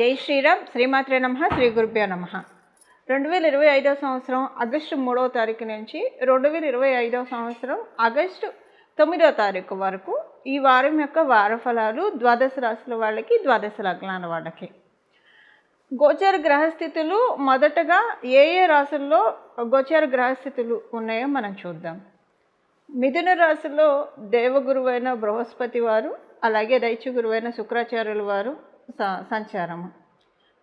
జై శ్రీరామ్ శ్రీమాత్రే నమ శ్రీ గురుభ్యో నమ. రెండు వేల ఇరవై ఐదో సంవత్సరం ఆగస్టు మూడవ తారీఖు నుంచి రెండు వేల ఇరవై ఐదవ సంవత్సరం ఆగస్టు తొమ్మిదో తారీఖు వరకు ఈ వారం యొక్క వార ఫలాలు ద్వాదశ రాశుల వాళ్ళకి ద్వాదశ లగ్నాల వాళ్ళకి. గోచర గ్రహస్థితులు మొదటగా ఏ ఏ రాశుల్లో గోచర గ్రహస్థితులు ఉన్నాయో మనం చూద్దాం. మిథున రాశిలో దేవగురువైన బృహస్పతి వారు అలాగే దైత్య గురువైన శుక్రాచార్యుల వారు సంచారము.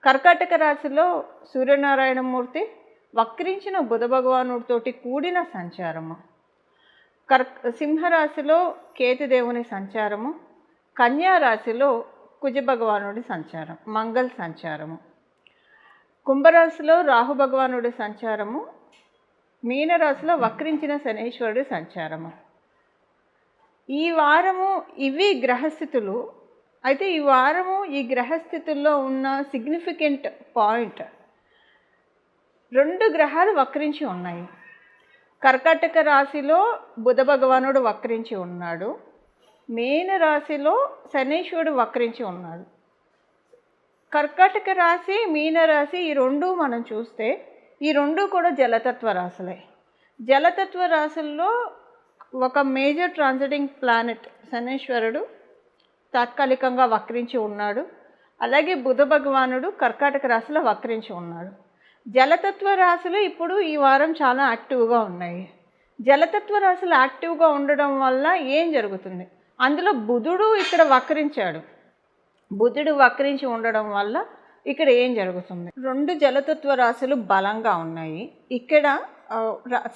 కర్కాటక రాశిలో సూర్యనారాయణమూర్తి వక్రించిన బుధ భగవానుడితోటి కూడిన సంచారము. కర్ సింహరాశిలో కేతుదేవుని సంచారము. కన్యా రాశిలో కుజ భగవానుడి సంచారం మంగళ సంచారము. కుంభరాశిలో రాహు భగవానుడి సంచారము. మీనరాశిలో వక్రించిన శనీశ్వరుడి సంచారము. ఈ వారము ఇవి గ్రహస్థితులు. అయితే ఈ వారము ఈ గ్రహస్థితుల్లో ఉన్న సిగ్నిఫికెంట్ పాయింట్ రెండు గ్రహాలు వక్రించి ఉన్నాయి. కర్కాటక రాశిలో బుధ భగవానుడు వక్రించి ఉన్నాడు. మీన రాశిలో శనీశ్వరుడు వక్రించి ఉన్నాడు. కర్కాటక రాశి మీన రాశి ఈ రెండు మనం చూస్తే ఈ రెండు కూడా జలతత్వ రాశులే. జలతత్వ రాశుల్లో ఒక మేజర్ ట్రాన్సిటింగ్ ప్లానెట్ శనీశ్వరుడు తాత్కాలికంగా వక్రించి ఉన్నాడు. అలాగే బుధ భగవానుడు కర్కాటక రాశిలో వక్రించి ఉన్నాడు. జలతత్వ రాశులు ఇప్పుడు ఈ వారం చాలా యాక్టివ్గా ఉన్నాయి. జలతత్వ రాశులు యాక్టివ్గా ఉండడం వల్ల ఏం జరుగుతుంది? అందులో బుధుడు ఇక్కడ వక్రించాడు. బుధుడు వక్రించి ఉండడం వల్ల ఇక్కడ ఏం జరుగుతుంది? రెండు జలతత్వ రాశులు బలంగా ఉన్నాయి. ఇక్కడ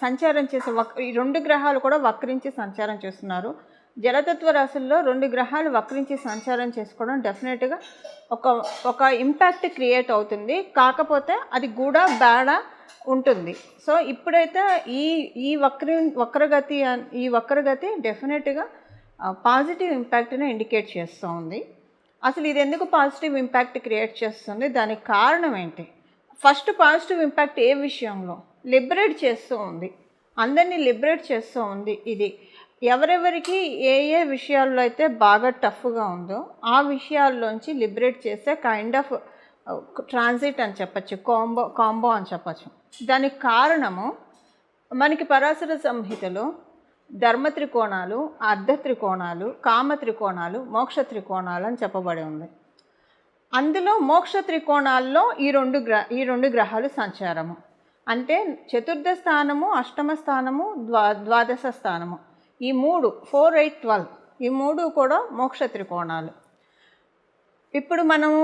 సంచారం చేసే వక్ ఈ రెండు గ్రహాలు కూడా వక్రించి సంచారం చేస్తున్నారు. జలతత్వ రాశుల్లో రెండు గ్రహాలు వక్రించి సంచారం చేసుకోవడం డెఫినెట్గా ఒక ఒక ఇంపాక్ట్ క్రియేట్ అవుతుంది. కాకపోతే అది కూడా బేడ ఉంటుంది. సో ఇప్పుడైతే ఈ ఈ వక్ర వక్రగతి ఈ వక్రగతి డెఫినెట్గా పాజిటివ్ ఇంపాక్ట్ని ఇండికేట్ చేస్తూ ఉంది అసలు ఇది ఎందుకు పాజిటివ్ ఇంపాక్ట్ క్రియేట్ చేస్తుంది? దానికి కారణం ఏంటి? ఫస్ట్ పాజిటివ్ ఇంపాక్ట్ ఏ విషయంలో? లిబరేట్ చేస్తూ ఉంది అందరినీ లిబరేట్ చేస్తూ ఉంది ఇది. ఎవరెవరికి ఏ ఏ విషయాల్లో అయితే బాగా టఫ్గా ఉందో ఆ విషయాల్లోంచి లిబరేట్ చేసే కైండ్ ఆఫ్ ట్రాన్సిట్ అని చెప్పచ్చు కాంబో కాంబో అని చెప్పచ్చు. దానికి కారణము మనకి పరాశర సంహితలో ధర్మ త్రికోణాలు అర్ధ త్రికోణాలు కామ త్రికోణాలు మోక్ష త్రికోణాలు అని చెప్పబడి ఉంది. అందులో మోక్ష త్రికోణాల్లో ఈ రెండు గ్ర ఈ రెండు గ్రహాలు సంచారము. అంటే చతుర్థ స్థానము అష్టమ స్థానము ద్వా ద్వాదశ స్థానము. ఈ మూడు ఫోర్ ఎయిట్ ట్వెల్వ్ ఈ మూడు కూడా మోక్ష త్రికోణాలు. ఇప్పుడు మనము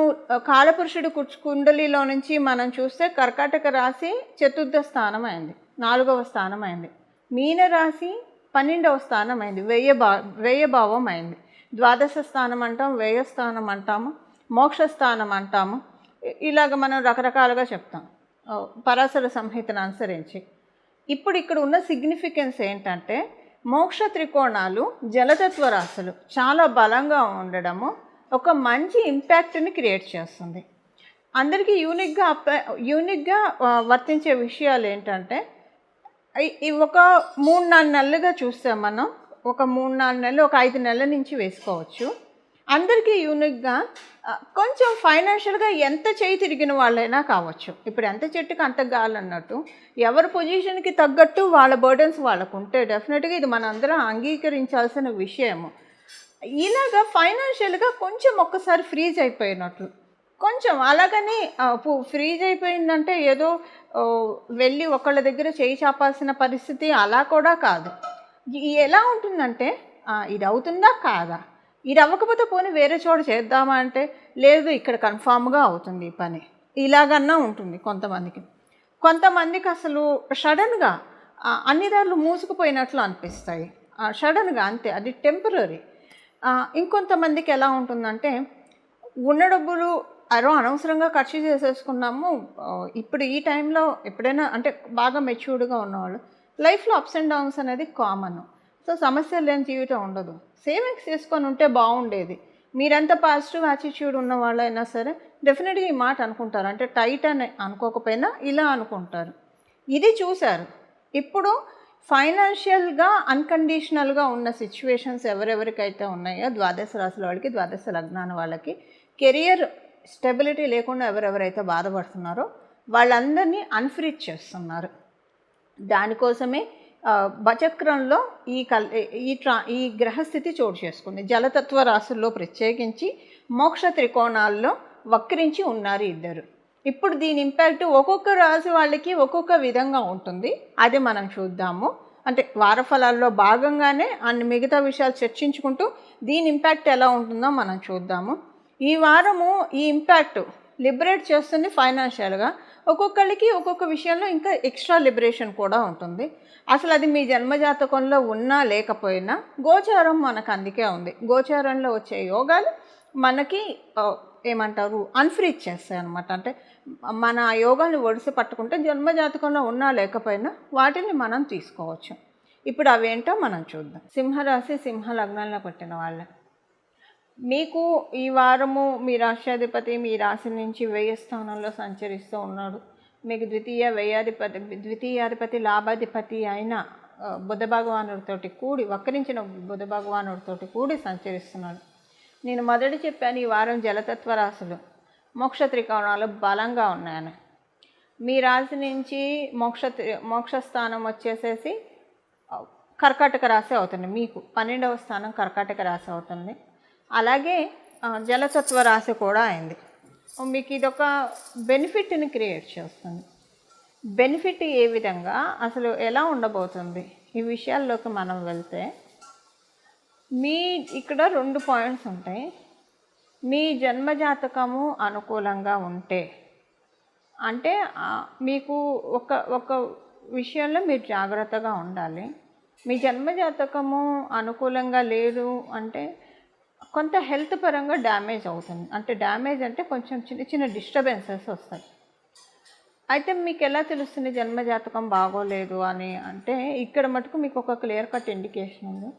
కాలపురుషుడు కుండలిలో నుంచి మనం చూస్తే కర్కాటక రాశి చతుర్థ స్థానం అయింది నాలుగవ స్థానం అయింది మీన రాశి పన్నెండవ స్థానం అయింది వ్యయ భా వ్యయభావం అయింది ద్వాదశ స్థానం అంటాం వ్యయస్థానం అంటాము మోక్ష స్థానం అంటాము. ఇలాగ మనం రకరకాలుగా చెప్తాం. పరాశర సంహితను అనుసరించి. ఇప్పుడు ఇక్కడ ఉన్న సిగ్నిఫికెన్స్ ఏంటంటే మోక్ష త్రికోణాలు జలతత్వ రాశులు చాలా బలంగా ఉండడము ఒక మంచి ఇంపాక్ట్ని క్రియేట్ చేస్తుంది. అందరికీ యూనిక్గా అప్ యూనిక్గా వర్తించే విషయాలు ఏంటంటే ఒక మూడు నాలుగు నెలలుగా చూస్తే మనం ఒక మూడు నాలుగు నెలలు ఒక ఐదు నెలల నుంచి వేసుకోవచ్చు. అందరికీ యూనిక్గా కొంచెం ఫైనాన్షియల్గా ఎంత చేయి తిరిగిన వాళ్ళైనా కావచ్చు. ఇప్పుడు ఎంత చెట్టుకి అంత గాలి ఎవరి పొజిషన్కి తగ్గట్టు వాళ్ళ బర్డన్స్ వాళ్ళకు ఉంటే డెఫినెట్గా ఇది మనందరం అంగీకరించాల్సిన విషయము. ఇలాగా ఫైనాన్షియల్గా కొంచెం ఒక్కసారి ఫ్రీజ్ అయిపోయినట్లు కొంచెం అలాగని ఫ్రీజ్ అయిపోయిందంటే ఏదో వెళ్ళి ఒకళ్ళ దగ్గర చేయి చాపాల్సిన పరిస్థితి అలా కూడా కాదు. ఎలా ఉంటుందంటే ఇది అవుతుందా కాదా? ఇది అవ్వకపోతే పోనీ వేరే చోట చేద్దామా అంటే లేదు ఇక్కడ కన్ఫామ్గా అవుతుంది ఈ పని. ఇలాగన్నా ఉంటుంది కొంతమందికి. కొంతమందికి అసలు సడన్గా అన్ని దారులు మూసుకుపోయినట్లు అనిపిస్తాయి. సడన్గా అంతే అది టెంపరీ ఇంకొంతమందికి ఎలా ఉంటుందంటే ఉన్న డబ్బులు అరో అనవసరంగా ఖర్చు చేసేసుకున్నాము ఇప్పుడు ఈ టైంలో ఎప్పుడైనా అంటే బాగా మెచ్యూర్డ్గా ఉన్నవాళ్ళు లైఫ్లో అప్స్ అండ్ డౌన్స్ అనేది కామన్. సో సమస్య లేని జీవితం ఉండదు. సేవింగ్స్ చేసుకొని ఉంటే బాగుండేది. మీరెంత పాజిటివ్ యాటిట్యూడ్ ఉన్న వాళ్ళైనా సరే డెఫినెట్గా ఈ మాట అనుకుంటారు. అంటే టైట్ అని అనుకోకపోయినా ఇలా అనుకుంటారు. ఇది చూశారు. ఇప్పుడు ఫైనాన్షియల్గా అన్కండిషనల్గా ఉన్న సిచ్యువేషన్స్ ఎవరెవరికైతే ఉన్నాయో ద్వాదశ రాశుల వాళ్ళకి ద్వాదశ లగ్నాల వాళ్ళకి కెరియర్ స్టెబిలిటీ లేకుండా ఎవరెవరైతే బాధపడుతున్నారో వాళ్ళందరినీ అన్ఫ్రీజ్ చేస్తున్నారు. దానికోసమే బచక్రంలో ఈ కల్ ఈ ట్రా ఈ గ్రహస్థితి చోటు చేసుకుంది. జలతత్వ రాశుల్లో ప్రత్యేకించి మోక్ష త్రికోణాల్లో వక్రించి ఉన్నారు ఇద్దరు. ఇప్పుడు దీని ఇంపాక్ట్ ఒక్కొక్క రాశి వాళ్ళకి ఒక్కొక్క విధంగా ఉంటుంది. అది మనం చూద్దాము. అంటే వారఫలాల్లో భాగంగానే అన్ని మిగతా విషయాలు చర్చించుకుంటూ దీని ఇంపాక్ట్ ఎలా ఉంటుందో మనం చూద్దాము. ఈ వారము ఈ ఇంపాక్ట్ లిబరేట్ చేస్తుంది ఫైనాన్షియల్గా. ఒక్కొక్కరికి ఒక్కొక్క విషయంలో ఇంకా ఎక్స్ట్రా లిబరేషన్ కూడా ఉంటుంది. అసలు అది మీ జన్మజాతకంలో ఉన్నా లేకపోయినా గోచారం మనకు అందుకే ఉంది. గోచారంలో వచ్చే యోగాలు మనకి ఏమంటారు అన్ఫ్రీజ్ చేస్తాయి అనమాట అంటే మన యోగాలు ఒడిసి పట్టుకుంటే జన్మజాతకంలో ఉన్నా లేకపోయినా వాటిని మనం తీసుకోవచ్చు. ఇప్పుడు అవేంటో మనం చూద్దాం. సింహరాశి సింహ లగ్నంలో పుట్టిన వాళ్ళ మీకు ఈ వారము మీ రాష్ట్రాధిపతి మీ రాశి నుంచి వ్యయ స్థానంలో సంచరిస్తూ ఉన్నాడు. మీకు ద్వితీయ వ్యయాధిపతి ద్వితీయాధిపతి లాభాధిపతి అయిన బుధ భగవానుడితోటి కూడి వక్రించిన బుధ భగవానుడితోటి కూడి సంచరిస్తున్నాడు. నేను మొదటి చెప్పాను ఈ వారం జలతత్వ రాశులు. మోక్ష త్రికోణాలు బలంగా ఉన్నాయని. మీ రాశి నుంచి మోక్ష మోక్షస్థానం వచ్చేసేసి కర్కాటక రాశి అవుతుంది మీకు. పన్నెండవ స్థానం కర్కాటక రాశి అవుతుంది. అలాగే జలసత్వ జలతత్వ రాశి కూడా అయింది. మీకు ఇదొక బెనిఫిట్ని క్రియేట్ చేస్తుంది. బెనిఫిట్ ఏ విధంగా అసలు ఎలా ఉండబోతుంది? ఈ విషయాల్లోకి మనం వెళ్తే మీ ఇక్కడ రెండు పాయింట్స్ ఉంటాయి. మీ జన్మజాతకము అనుకూలంగా ఉంటే అంటే మీకు ఒక ఒక విషయంలో మీరు జాగ్రత్తగా ఉండాలి. మీ జన్మజాతకము అనుకూలంగా లేదు అంటే కొంత హెల్త్ పరంగా డ్యామేజ్ అవుతుంది. అంటే డ్యామేజ్ అంటే కొంచెం చిన్న చిన్న డిస్టర్బెన్సెస్ వస్తాయి. అయితే మీకు ఎలా తెలుస్తుంది జన్మజాతకం బాగోలేదు అని? అంటే ఇక్కడ మటుకు మీకు ఒక క్లియర్ కట్ ఇండికేషన్ ఉంది.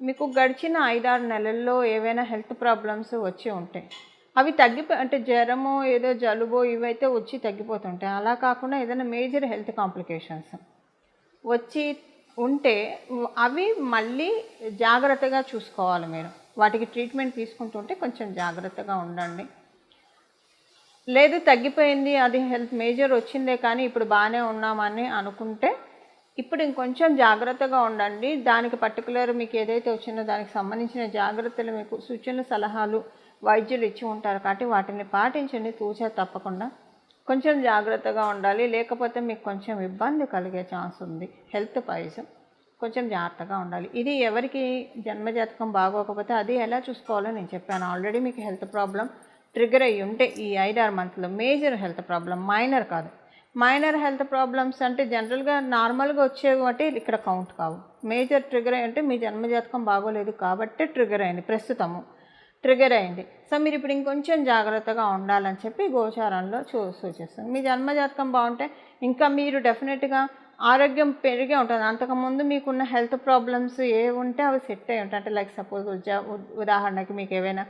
మీకు గడిచిన ఐదారు నెలల్లో ఏవైనా హెల్త్ ప్రాబ్లమ్స్ వచ్చి ఉంటాయి. అవి తగ్గిపో అంటే జ్వరమో ఏదో జలుబో ఇవైతే వచ్చి తగ్గిపోతుంటాయి. అలా కాకుండా ఏదైనా మేజర్ హెల్త్ కాంప్లికేషన్స్ వచ్చి ఉంటే అవి మళ్ళీ జాగ్రత్తగా చూసుకోవాలి మీరు. వాటికి ట్రీట్మెంట్ తీసుకుంటుంటే కొంచెం జాగ్రత్తగా ఉండండి. లేదు తగ్గిపోయింది అది హెల్త్ మేజర్ వచ్చిందే కానీ ఇప్పుడు బాగానే ఉన్నామని అనుకుంటే ఇప్పుడు ఇంకొంచెం జాగ్రత్తగా ఉండండి. దానికి పర్టికులర్ మీకు ఏదైతే వచ్చిందో దానికి సంబంధించిన జాగ్రత్తలు మీకు సూచనలు సలహాలు వైద్యులు ఇచ్చి ఉంటారు కాబట్టి వాటిని పాటించండి. తూచా తప్పకుండా కొంచెం జాగ్రత్తగా ఉండాలి. లేకపోతే మీకు కొంచెం ఇబ్బంది కలిగే ఛాన్స్ ఉంది. హెల్త్ వైజ్ కొంచెం జాగ్రత్తగా ఉండాలి. ఇది ఎవరికి జన్మజాతకం బాగోకపోతే అది ఎలా చూసుకోవాలో నేను చెప్పాను. ఆల్రెడీ మీకు హెల్త్ ప్రాబ్లం ట్రిగర్ అయ్యి ఉంటే ఈ ఐదారు మంత్లో మేజర్ హెల్త్ ప్రాబ్లం మైనర్ కాదు. మైనర్ హెల్త్ ప్రాబ్లమ్స్ అంటే జనరల్గా నార్మల్గా వచ్చేవి అంటే ఇక్కడ కౌంట్ కావు. మేజర్ ట్రిగర్ అయ్యి అంటే మీ జన్మజాతకం బాగోలేదు కాబట్టి ట్రిగర్ అయింది ప్రస్తుతము ట్రిగర్ అయింది. సో మీరు ఇప్పుడు ఇంకొంచెం జాగ్రత్తగా ఉండాలని చెప్పి గోచారంలో చూ సూచిస్తుంది. మీ జన్మజాతకం బాగుంటే ఇంకా మీరు డెఫినెట్గా ఆరోగ్యం పెరిగే ఉంటుంది. అంతకుముందు మీకున్న హెల్త్ ప్రాబ్లమ్స్ ఏ ఉంటే అవి సెట్ అయి ఉంటాయి. అంటే లైక్ సపోజ్ ఉదాహరణకి మీకు ఏవైనా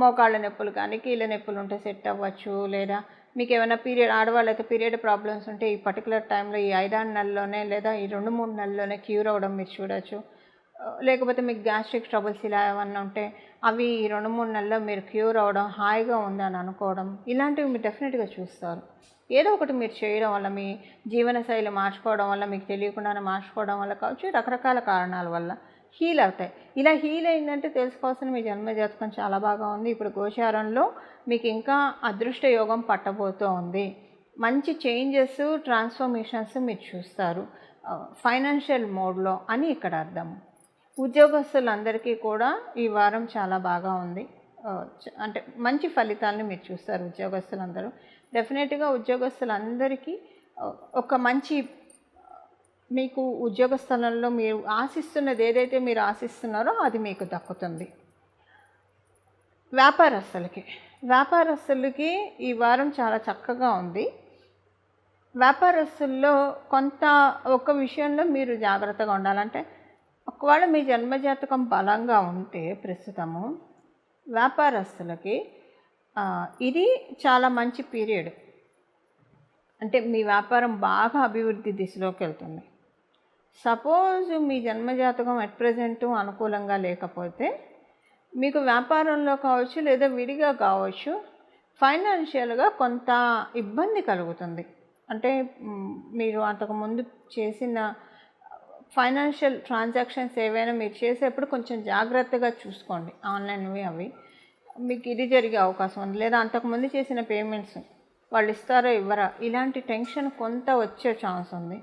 మోకాళ్ళ నొప్పులు కానీ కీళ్ళ నొప్పులు ఉంటే సెట్ అవ్వచ్చు. లేదా మీకు ఏమైనా పీరియడ్ ఆడవాళ్ళు అయితే పీరియడ్ ప్రాబ్లమ్స్ ఉంటే ఈ పర్టికులర్ టైంలో ఈ ఐదారు నెలల్లోనే లేదా ఈ రెండు మూడు నెలల్లోనే క్యూర్ అవ్వడం మీరు చూడొచ్చు. లేకపోతే మీకు గ్యాస్ట్రిక్ ట్రబుల్స్ ఇలా ఏమన్నా ఉంటే అవి ఈ రెండు మూడు నెలల్లో మీరు క్యూర్ అవ్వడం హాయిగా ఉందని అనుకోవడం ఇలాంటివి మీరు డెఫినెట్గా చూస్తారు. ఏదో ఒకటి మీరు చేయడం వల్ల మీ జీవనశైలి మార్చుకోవడం వల్ల మీకు తెలియకుండానే మార్చుకోవడం వల్ల కావచ్చు రకరకాల కారణాల వల్ల హీల్ అవుతాయి. ఇలా హీల్ అయిందంటే తెలుసుకోవాల్సిన మీ జన్మజాతకం చాలా బాగా ఉంది. ఇప్పుడు గోచారంలో మీకు ఇంకా అదృష్ట యోగం పట్టబోతూ ఉంది. మంచి చేంజెస్ ట్రాన్స్ఫర్మేషన్స్ మీరు చూస్తారు. ఫైనాన్షియల్ మోడ్లో అని ఇక్కడ అర్థం. ఉద్యోగస్తులందరికీ కూడా ఈ వారం చాలా బాగా ఉంది. అంటే మంచి ఫలితాలను మీరు చూస్తారు ఉద్యోగస్తులందరూ. డెఫినెట్గా ఉద్యోగస్తులందరికీ ఒక మంచి మీకు ఉద్యోగ స్థలంలో మీరు ఆశిస్తున్నది ఏదైతే మీరు ఆశిస్తున్నారో అది మీకు దక్కుతుంది. వ్యాపారస్తులకి వ్యాపారస్తులకి ఈ వారం చాలా చక్కగా ఉంది. వ్యాపారస్తుల్లో కొంత ఒక విషయంలో మీరు జాగ్రత్తగా ఉండాలంటే ఒకవేళ మీ జన్మజాతకం బలంగా ఉంటే ప్రస్తుతము వ్యాపారస్తులకి ఇది చాలా మంచి పీరియడ్. అంటే మీ వ్యాపారం బాగా అభివృద్ధి దిశలోకి వెళ్తుంది. సపోజ్ మీ జన్మజాతకం అట్ ప్రజెంట్ అనుకూలంగా లేకపోతే మీకు వ్యాపారంలో కావచ్చు లేదా విడిగా కావచ్చు ఫైనాన్షియల్గా కొంత ఇబ్బంది కలుగుతుంది. అంటే మీరు అంతకుముందు చేసిన ఫైనాన్షియల్ ట్రాన్సాక్షన్స్ ఏవైనా మీరు చేసేప్పుడు కొంచెం జాగ్రత్తగా చూసుకోండి. ఆన్లైన్వి అవి. మీకు ఇది జరిగే అవకాశం ఉంది. లేదా అంతకుముందు చేసిన పేమెంట్స్ వాళ్ళు ఇస్తారో ఇవ్వరా? ఇలాంటి టెన్షన్ కొంత వచ్చే ఛాన్స్ ఉంది.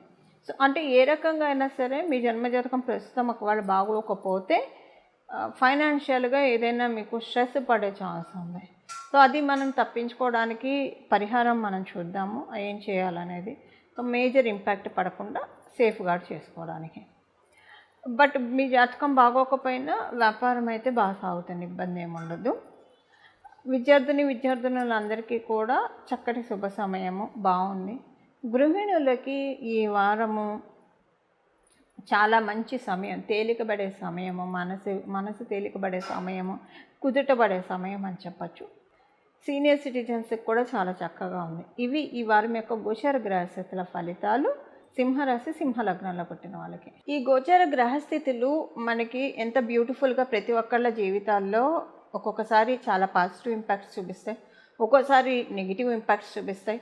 సో అంటే ఏ రకంగా అయినా సరే మీ జన్మజాతకం ప్రస్తుతం ఒకవేళ బాగోకపోతే ఫైనాన్షియల్గా ఏదైనా మీకు స్ట్రెస్ పడే ఛాన్స్ ఉంది. సో అది మనం తప్పించుకోవడానికి పరిహారం మనం చూద్దాము. ఏం చేయాలనేది. సో మేజర్ ఇంపాక్ట్ పడకుండా సేఫ్ గార్డ్ చేసుకోవడానికి. బట్ మీ జాతకం బాగోకపోయినా వ్యాపారం అయితే బాగా సాగుతుంది ఇబ్బంది ఏముండదు విద్యార్థిని విద్యార్థినులందరికీ కూడా చక్కటి శుభ సమయము బాగుంది. గృహిణులకి ఈ వారము చాలా మంచి సమయం తేలికబడే సమయము మనసు మనసు తేలికబడే సమయము కుదుటపడే సమయం అని చెప్పచ్చు. సీనియర్ సిటిజన్స్కి కూడా చాలా చక్కగా ఉంది. ఇవి ఈ వారం యొక్క గోచర గ్రహస్థితుల ఫలితాలు. సింహరాశి సింహలగ్నంలో పుట్టిన వాళ్ళకి. ఈ గోచర గ్రహస్థితులు మనకి ఎంత బ్యూటిఫుల్గా ప్రతి ఒక్కళ్ళ జీవితాల్లో ఒక్కొక్కసారి చాలా పాజిటివ్ ఇంపాక్ట్స్ చూపిస్తాయి. ఒక్కోసారి నెగిటివ్ ఇంపాక్ట్స్ చూపిస్తాయి.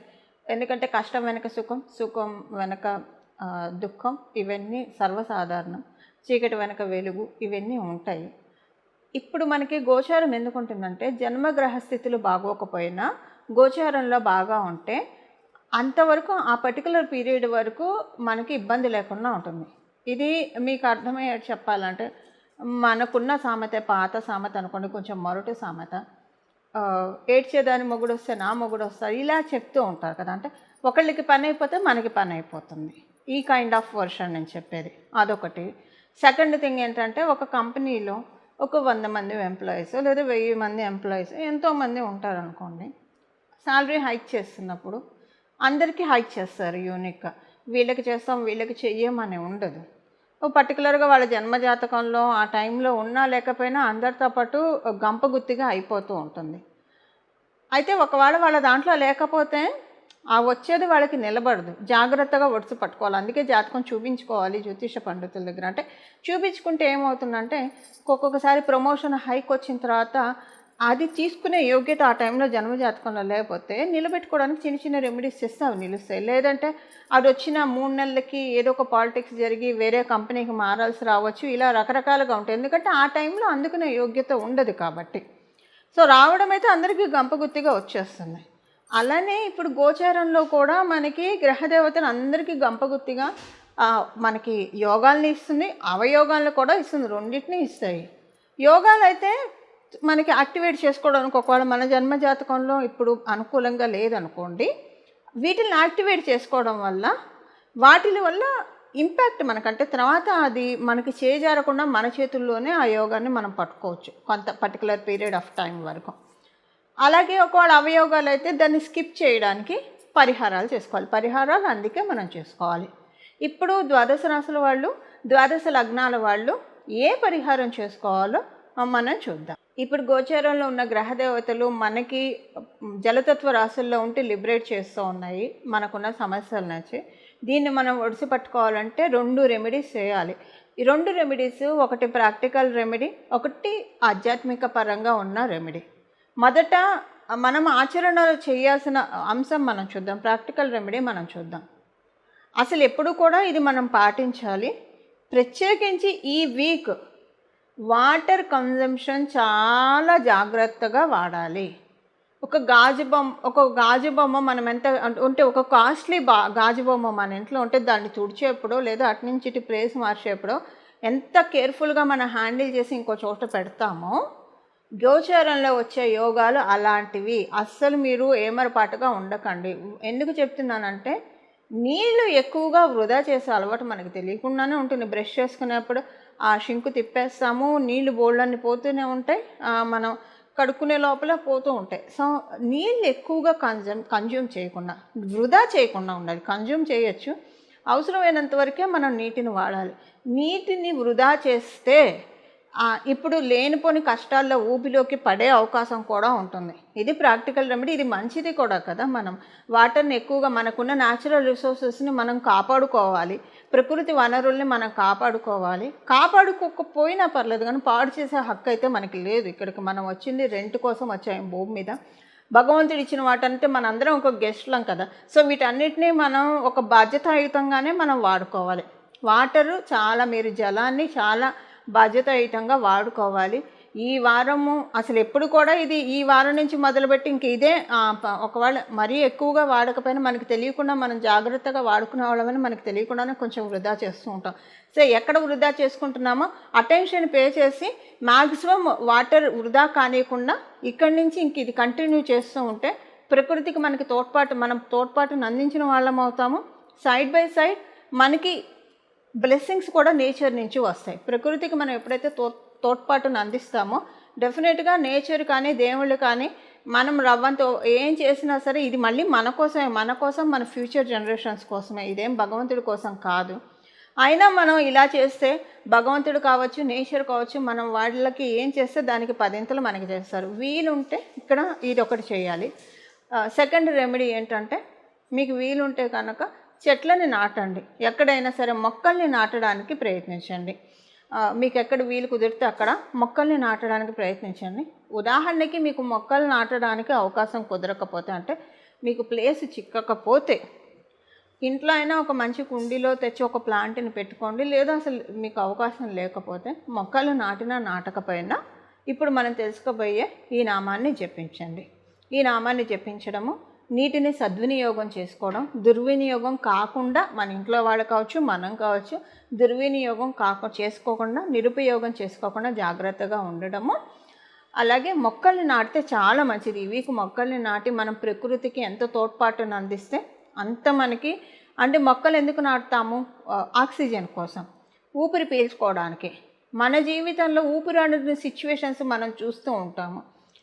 ఎందుకంటే కష్టం వెనక సుఖం సుఖం వెనక దుఃఖం ఇవన్నీ సర్వసాధారణం. చీకటి వెనక వెలుగు ఇవన్నీ ఉంటాయి. ఇప్పుడు మనకి గోచారం ఎందుకు ఉంటుందంటే జన్మగ్రహ స్థితులు బాగోకపోయినా గోచారంలో బాగా ఉంటే అంతవరకు ఆ పర్టికులర్ పీరియడ్ వరకు మనకి ఇబ్బంది లేకుండా ఉంటుంది. ఇది మీకు అర్థమయ్యేది చెప్పాలంటే మనకున్న సామెత పాత సామెత అనుకోండి కొంచెం మొరటి సామెత. ఏడ్చేదాని మొగుడు వస్తే నా మొగుడు వస్తారు ఇలా చెప్తూ ఉంటారు కదా. అంటే ఒకళ్ళకి పని అయిపోతే మనకి పని అయిపోతుంది. ఈ కైండ్ ఆఫ్ వర్షన్ నేను చెప్పేది. అదొకటి. సెకండ్ థింగ్ ఏంటంటే ఒక కంపెనీలో ఒక వంద మంది ఎంప్లాయీస్ లేదా వెయ్యి మంది ఎంప్లాయీస్ ఎంతోమంది ఉంటారు అనుకోండి శాలరీ హైక్ చేస్తున్నప్పుడు అందరికీ హైక్ చేస్తారు యూనిక్గా. వీళ్ళకి చేస్తాం వీళ్ళకి చెయ్యమని ఉండదు. ఓ పర్టికులర్గా వాళ్ళ జన్మజాతకంలో ఆ టైంలో ఉన్నా లేకపోయినా అందరితో పాటు గంపగుత్తిగా అయిపోతూ ఉంటుంది. అయితే ఒకవేళ వాళ్ళ దాంట్లో లేకపోతే ఆ వచ్చేది వాళ్ళకి నిలబడదు. జాగ్రత్తగా ఒడిసి పట్టుకోవాలి. అందుకే జాతకం చూపించుకోవాలి జ్యోతిష పండితుల దగ్గర. అంటే చూపించుకుంటే ఏమవుతుందంటే ఒక్కొక్కసారి ప్రమోషన్ హైక్ వచ్చిన తర్వాత అది తీసుకునే యోగ్యత ఆ టైంలో జన్మజాతకంలో లేకపోతే నిలబెట్టుకోవడానికి చిన్న చిన్న రెమెడీస్ చేస్తే అవి నిలుస్తాయి. లేదంటే అది వచ్చిన మూడు నెలలకి ఏదో ఒక పాలిటిక్స్ జరిగి వేరే కంపెనీకి మారాల్సి రావచ్చు. ఇలా రకరకాలుగా ఉంటాయి. ఎందుకంటే ఆ టైంలో అందుకునే యోగ్యత ఉండదు కాబట్టి. సో రావడం అయితే అందరికీ గంపగుత్తిగా వచ్చేస్తుంది. అలానే ఇప్పుడు గోచారంలో కూడా మనకి గ్రహదేవతలు అందరికీ గంపగుత్తిగా మనకి యోగాల్ని ఇస్తుంది. అవయోగాలను కూడా ఇస్తుంది. రెండింటిని ఇస్తాయి. యోగాలు అయితే మనకి యాక్టివేట్ చేసుకోవడానికి ఒకవేళ మన జన్మ జాతకంలో ఇప్పుడు అనుకూలంగా లేదనుకోండి వీటిని యాక్టివేట్ చేసుకోవడం వల్ల వాటి వల్ల ఇంపాక్ట్ మనకంటే తర్వాత అది మనకి చేజారకుండా మన చేతుల్లోనే ఆ యోగాన్ని మనం పట్టుకోవచ్చు కొంత పర్టికులర్ పీరియడ్ ఆఫ్ టైం వరకు. అలాగే ఒకవేళ అవయోగాలు అయితే దాన్ని స్కిప్ చేయడానికి పరిహారాలు చేసుకోవాలి. పరిహారాలు అందుకే మనం చేసుకోవాలి. ఇప్పుడు ద్వాదశ రాశుల వాళ్ళు ద్వాదశ లగ్నాల వాళ్ళు ఏ పరిహారం చేసుకోవాలో మనం చూద్దాం. ఇప్పుడు గోచారంలో ఉన్న గ్రహదేవతలు మనకి జలతత్వ రాశుల్లో ఉంటే లిబరేట్ చేస్తూ ఉన్నాయి. మనకున్న సమస్యల నుంచి దీన్ని మనం ఒడిసి పట్టుకోవాలంటే రెండు రెమెడీస్ చేయాలి. ఈ రెండు రెమెడీస్ ఒకటి ప్రాక్టికల్ రెమెడీ ఒకటి ఆధ్యాత్మిక పరంగా ఉన్న రెమెడీ. మొదట మనం ఆచరణలో చేయాల్సిన అంశం మనం చూద్దాం ప్రాక్టికల్ రెమెడీ మనం చూద్దాం. అసలు ఎప్పుడు కూడా ఇది మనం పాటించాలి. ప్రత్యేకించి ఈ వీక్ వాటర్ కన్జంప్షన్ చాలా జాగ్రత్తగా వాడాలి. ఒక గాజు బొమ్మ ఒక గాజు బొమ్మ మనం ఎంత అంటే- ఉంటే ఒక కాస్ట్లీ బా గాజు బొమ్మ మన ఇంట్లో ఉంటే దాన్ని తుడిచేప్పుడో లేదా అటు నుంచి ఇటు ప్లేస్ మార్చేప్పుడో ఎంత కేర్ఫుల్గా మనం హ్యాండిల్ చేసి ఇంకో చోట పెడతామో గోచారంలో వచ్చే యోగాలు అలాంటివి అస్సలు మీరు ఏమరపాటుగా ఉండకండి. ఎందుకు చెప్తున్నానంటే నీళ్ళు ఎక్కువగా వృధా చేసే అలవాటు మనకు తెలియకుండానే ఉంటుంది. బ్రష్ చేసుకునేప్పుడు ఆ షింకు తిప్పేస్తాము నీళ్ళు బోళ్ళన్ని పోతూనే ఉంటాయి మనం కడుక్కునే లోపల పోతూ ఉంటాయి. సో నీళ్ళు ఎక్కువగా కన్జ్యూమ్ కన్జ్యూమ్ చేయకుండా వృధా చేయకుండా ఉండాలి కన్జ్యూమ్ చేయొచ్చు. అవసరమైనంత వరకే మనం నీటిని వాడాలి. నీటిని వృధా చేస్తే ఇప్పుడు లేనిపోని కష్టాల్లో ఊపిలోకి పడే అవకాశం కూడా ఉంటుంది. ఇది ప్రాక్టికల్ రెమెడీ ఇది మంచిది కూడా కదా మనం. వాటర్ని ఎక్కువగా మనకున్న న్యాచురల్ రిసోర్సెస్ని మనం కాపాడుకోవాలి. ప్రకృతి వనరుల్ని మనం కాపాడుకోవాలి. కాపాడుకోకపోయినా పర్లేదు కానీ పాడు చేసే హక్కు అయితే మనకి లేదు. ఇక్కడికి మనం వచ్చింది రెంట్ కోసం వచ్చాము భూమి మీద. భగవంతుడు ఇచ్చిన వాటంటే మనందరం ఒక గెస్ట్లం కదా. సో వీటన్నిటిని మనం ఒక బాధ్యతాయుతంగానే మనం వాడుకోవాలి. వాటరు చాలా మీరు జలాన్ని చాలా బాధ్యతాయుతంగా వాడుకోవాలి. ఈ వారము అసలు ఎప్పుడు కూడా ఇది ఈ వారం నుంచి మొదలుపెట్టి ఇంక ఇదే ఒకవేళ మరీ ఎక్కువగా వాడకపోయినా మనకి తెలియకుండా మనం జాగ్రత్తగా వాడుకునే వాళ్ళమని మనకి తెలియకుండానే కొంచెం వృధా చేస్తూ ఉంటాం. సో ఎక్కడ వృధా చేసుకుంటున్నామో అటెన్షన్ పే చేసి మ్యాక్సిమం వాటర్ వృధా కానియకుండా ఇక్కడి నుంచి ఇంక ఇది కంటిన్యూ చేస్తూ ఉంటే ప్రకృతికి మనకి తోడ్పాటు మనం తోడ్పాటును అందించిన వాళ్ళం అవుతాము. సైడ్ బై సైడ్ మనకి బ్లెస్సింగ్స్ కూడా నేచర్ నుంచి వస్తాయి. ప్రకృతికి మనం ఎప్పుడైతే తో తోడ్పాటును అందిస్తామో డెఫినెట్గా నేచర్ కానీ దేవుళ్ళు కానీ మనం రవ్వంతో ఏం చేసినా సరే ఇది మళ్ళీ మన కోసమే మన కోసం మన ఫ్యూచర్ జనరేషన్స్ కోసమే. ఇదేం భగవంతుడి కోసం కాదు. అయినా మనం ఇలా చేస్తే భగవంతుడు కావచ్చు నేచర్ కావచ్చు మనం వాళ్ళకి ఏం చేస్తే దానికి పదింతలు మనకి చేస్తారు. వీలుంటే ఇక్కడ ఇది ఒకటి చేయాలి. సెకండ్ రెమెడీ ఏంటంటే మీకు వీలుంటే కనుక చెట్లని నాటండి. ఎక్కడైనా సరే మొక్కల్ని నాటడానికి ప్రయత్నించండి. మీకు ఎక్కడ వీలు కుదిరితే అక్కడ మొక్కల్ని నాటడానికి ప్రయత్నించండి. ఉదాహరణకి మీకు మొక్కలు నాటడానికి అవకాశం కుదరకపోతే అంటే మీకు ప్లేస్ చిక్కకపోతే ఇంట్లో అయినా ఒక మంచి కుండీలో తెచ్చి ఒక ప్లాంట్ని పెట్టుకోండి. లేదా అసలు మీకు అవకాశం లేకపోతే మొక్కలు నాటినా నాటకపోయినా ఇప్పుడు మనం తెలుసుకోబోయే ఈ నామాన్ని జపించండి. ఈ నామాన్ని జపించడము నీటిని సద్వినియోగం చేసుకోవడం దుర్వినియోగం కాకుండా మన ఇంట్లో వాళ్ళు కావచ్చు మనం కావచ్చు దుర్వినియోగం కాక చేసుకోకుండా నిరుపయోగం చేసుకోకుండా జాగ్రత్తగా ఉండడము. అలాగే మొక్కల్ని నాటితే చాలా మంచిది. వీకు మొక్కల్ని నాటి మనం ప్రకృతికి ఎంత తోడ్పాటును అందిస్తే అంత మనకి అంటే మొక్కలు ఎందుకు నాటుతాము? ఆక్సిజన్ కోసం. ఊపిరి పీల్చుకోవడానికి. మన జీవితంలో ఊపిరాడని సిచ్యువేషన్స్ మనం చూస్తూ ఉంటాము.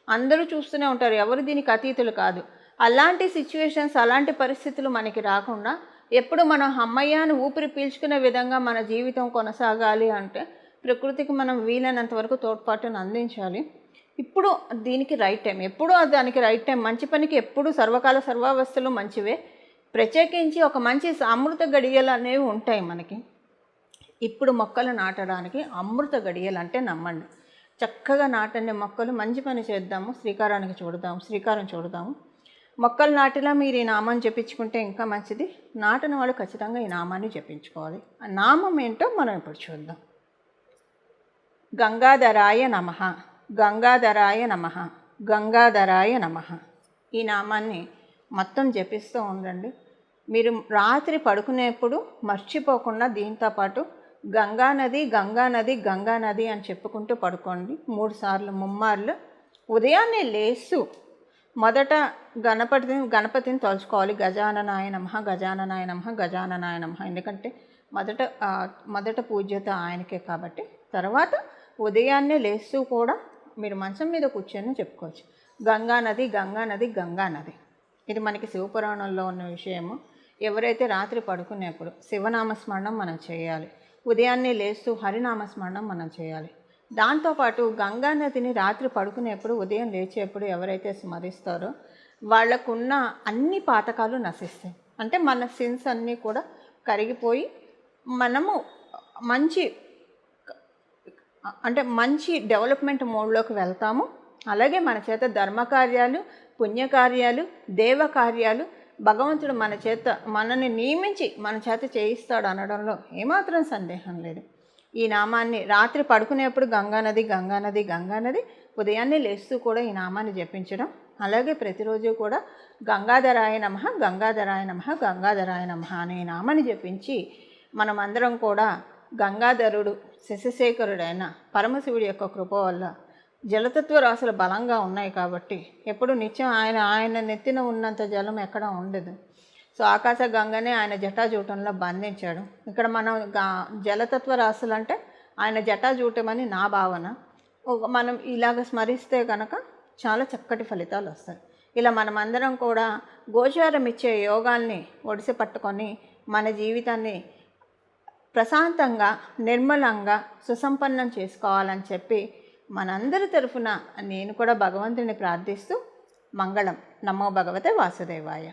అందరూ చూస్తూనే ఉంటారు. ఎవరు దీనికి అతీతులు కాదు. అలాంటి సిచ్యువేషన్స్ అలాంటి పరిస్థితులు మనకి రాకుండా ఎప్పుడు మనం అమ్మయ్యాను ఊపిరి పీల్చుకునే విధంగా మన జీవితం కొనసాగాలి అంటే ప్రకృతికి మనం వీలైనంత వరకు తోడ్పాటును అందించాలి. ఇప్పుడు దీనికి రైట్ టైం ఎప్పుడు దానికి రైట్ టైం మంచి పనికి ఎప్పుడు సర్వకాల సర్వావస్థలు మంచివే. ప్రత్యేకించి ఒక మంచి అమృత గడియలు అనేవి ఉంటాయి మనకి. ఇప్పుడు మొక్కలు నాటడానికి అమృత గడియలు అంటే నమ్మండి. చక్కగా నాటండి మొక్కలు. మంచి పని చేద్దాము. శ్రీకారానికి చూడదాము. శ్రీకారం చూడదాము. మొక్కలు నాటినా మీరు ఈ నామాన్ని జపించుకుంటే ఇంకా మంచిది. నాటిన వాళ్ళు ఖచ్చితంగా ఈ నామాన్ని జపించుకోవాలి. ఆ నామం ఏంటో మనం ఇప్పుడు చూద్దాం. గంగాధరాయ నమ. గంగాధరాయ నమ. గంగాధరాయ నమ. ఈ నామాన్ని మొత్తం జపిస్తూ ఉండండి. మీరు రాత్రి పడుకునేప్పుడు మర్చిపోకుండా దీంతో పాటు గంగా నది గంగా నది గంగా నది అని చెప్పుకుంటూ పడుకోండి. మూడు సార్లు ముమ్మార్లు. ఉదయాన్నే లేస్తూ మొదట గణపతిని గణపతిని తలుచుకోవాలి. గజాననాయ నమ గజాననాయ నమ గజాననాయ నమ. ఎందుకంటే మొదట మొదట పూజ్యత ఆయనకే కాబట్టి తర్వాత ఉదయాన్నే లేస్తూ కూడా మీరు మంచం మీద కూర్చొని చెప్పుకోవచ్చు. గంగానది గంగానది గంగా నది గంగా నది. ఇది మనకి శివపురాణంలో ఉన్న విషయము. ఎవరైతే రాత్రి పడుకునేప్పుడు శివనామస్మరణం మనం చేయాలి. ఉదయాన్నే లేస్తూ హరినామస్మరణం మనం చేయాలి. దాంతోపాటు గంగా నదిని రాత్రి పడుకునేప్పుడు ఉదయం లేచేప్పుడు ఎవరైతే స్మరిస్తారో వాళ్ళకున్న అన్ని పాతకాలు నశిస్తాయి. అంటే మన సిన్స్ అన్నీ కూడా కరిగిపోయి మనము మంచి అంటే మంచి డెవలప్మెంట్ మోడ్లోకి వెళ్తాము. అలాగే మన చేత ధర్మకార్యాలు పుణ్యకార్యాలు దేవకార్యాలు భగవంతుడు మన చేత మనల్ని నియమించి మన చేత చేయిస్తాడు అనడంలో ఏమాత్రం సందేహం లేదు. ఈ నామాన్ని రాత్రి పడుకునేప్పుడు గంగానది గంగానది గంగానది ఉదయాన్నే లేస్తూ కూడా ఈ నామాన్ని జపించడం. అలాగే ప్రతిరోజు కూడా గంగాధరాయ నమ గంగాధరాయ నమ గంగాధరాయ నమ అనే నామాన్ని జపించి మనమందరం కూడా గంగాధరుడు శశిశేఖరుడైన పరమశివుడి యొక్క కృప వల్ల జలతత్వ రాశులు బలంగా ఉన్నాయి కాబట్టి ఎప్పుడు నిత్యం ఆయన ఆయన నెత్తిన ఉన్నంత జలం ఎక్కడ ఉండదు. సో ఆకాశ గంగనే ఆయన జటాజూటంలో బంధించాడు. ఇక్కడ మనం జలతత్వ రాశులు అంటే ఆయన జటాజూటమని నా భావన. మనం ఇలాగ స్మరిస్తే కనుక చాలా చక్కటి ఫలితాలు వస్తాయి. ఇలా మనమందరం కూడా గోచారం ఇచ్చే యోగాల్ని ఒడిసి పట్టుకొని మన జీవితాన్ని ప్రశాంతంగా నిర్మలంగా సుసంపన్నం చేసుకోవాలని చెప్పి మనందరి తరఫున నేను కూడా భగవంతుని ప్రార్థిస్తూ మంగళం. నమో భగవతే వాసుదేవాయ.